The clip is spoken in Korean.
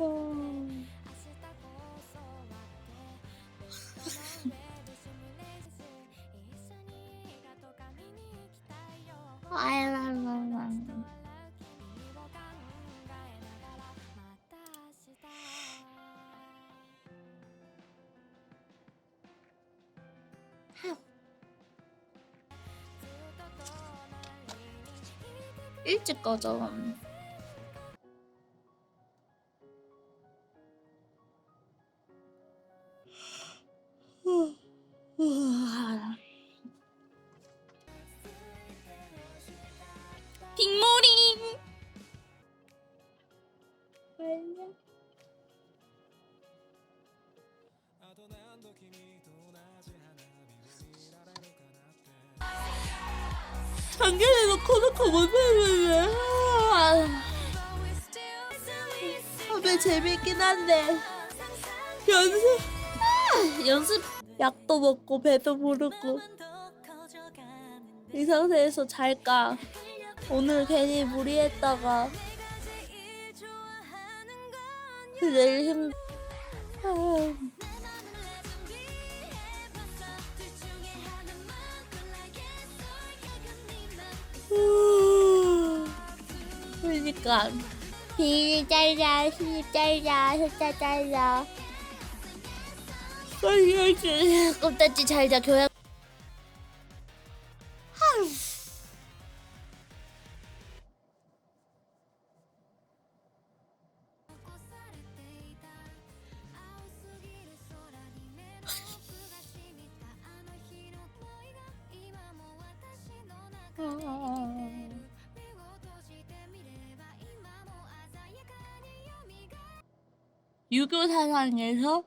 일찍. 빅모링. 작년에 놓고 놓고 못했는데 하면 재밌긴 한데. 연습. 아, 연습. 약도 먹고 배도 부르고. 이 상태에서 잘까? 오늘 괜히 무리했다가. 내일 힘 그러니까. 비 잘라 시 잘라 숫자 잘라 껍데기 잘자 교양 유교 사상에서